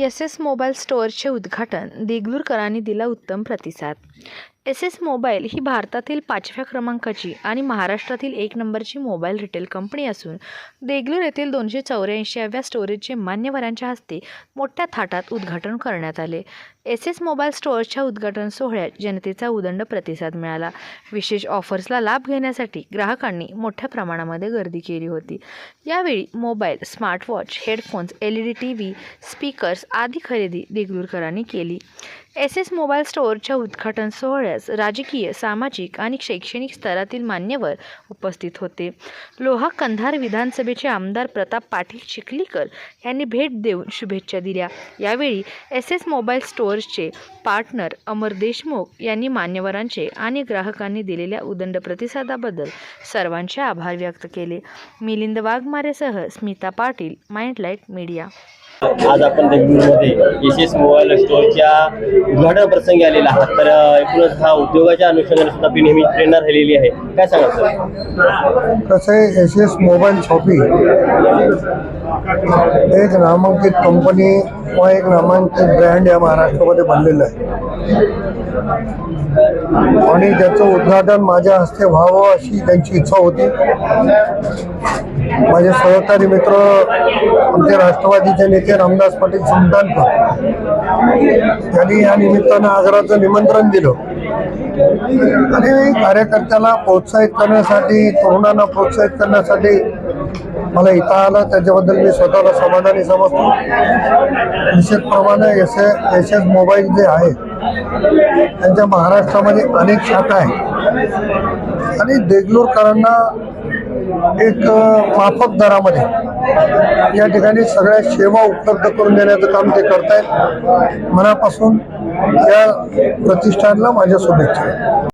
S S mobile स्टोअरचे उद्घाटन देगलूरकरांनी दिला उत्तम प्रतिसाद. एस एस मोबाईल ही भारतातील पाचव्या क्रमांकाची आणि महाराष्ट्रातील एक नंबरची मोबाईल रिटेल कंपनी असून देगलूर येथील दोनशे चौऱ्याऐंशीव्या स्टोरेजचे मान्यवरांच्या हस्ते मोठ्या थाटात उद्घाटन करण्यात आले. एस एस मोबाईल स्टोअरच्या उद्घाटन सोहळ्यात जनतेचा उदंड प्रतिसाद मिळाला. विशेष ऑफर्सला लाभ घेण्यासाठी ग्राहकांनी मोठ्या प्रमाणामध्ये गर्दी केली होती. यावेळी mobile smartwatch headphones L E D T V speakers आदी खरेदी देगलूरकरांनी केली. एस एस मोबाईल स्टोअरच्या उद्घाटन सोहळ्यास राजकीय सामाजिक आणि शैक्षणिक स्तरातील मान्यवर उपस्थित होते. लोहा कंधार विधानसभेचे आमदार प्रताप पाटील चिखलीकर यांनी भेट देऊन शुभेच्छा दिल्या. यावेळी एस एस मोबाईल स्टोअर्सचे पार्टनर अमर देशमुख यांनी मान्यवरांचे आणि ग्राहकांनी दिलेल्या उदंड प्रतिसादाबद्दल सर्वांचे आभार व्यक्त केले. मिलिंद वाघमारेसह स्मिता पाटील माइंडलाईट मीडिया. आज आपण देगलूरमध्ये एस एस मोबाईल स्टोअरच्या उद्घाटन प्रसंगी आलेला आहात. तर एकूणच हा उद्योगाच्या अनुषंगाने सुद्धा आपली नेहमी प्रेरणा राहिलेली आहे. काय सांगा सर? कसं आहे एस एस मोबाईल शॉपिंग एक नामांकित कंपनी व एक नामांकित ब्रँड या महाराष्ट्रामध्ये बनलेलं आहे. आणि त्याचं उद्घाटन माझ्या हस्ते व्हावं अशी त्यांची इच्छा होती. माझे सहकारी मित्र आमचे राष्ट्रवादीचे नेते रामदास पाटील सुलतानकर यांनी या निमित्तानं आग्राचं निमंत्रण दिलं. आणि कार्यकर्त्याला प्रोत्साहित करण्यासाठी तरुणांना प्रोत्साहित करण्यासाठी मला इथं आलं. त्याच्याबद्दल मी स्वतःला समाधानी समजतो. निश्चितप्रमाणे एस एस एस मोबाईल जे आहे त्यांच्या महाराष्ट्रामध्ये अनेक शाखा आहेत. आणि देगलूरकरांना एक माफक दरामध्ये. या ठिकाणी सगळ्या सेवा उपलब्ध करून देण्याचं काम ते करतायत. मनापासून या प्रतिष्ठानला माझ्या शुभेच्छा.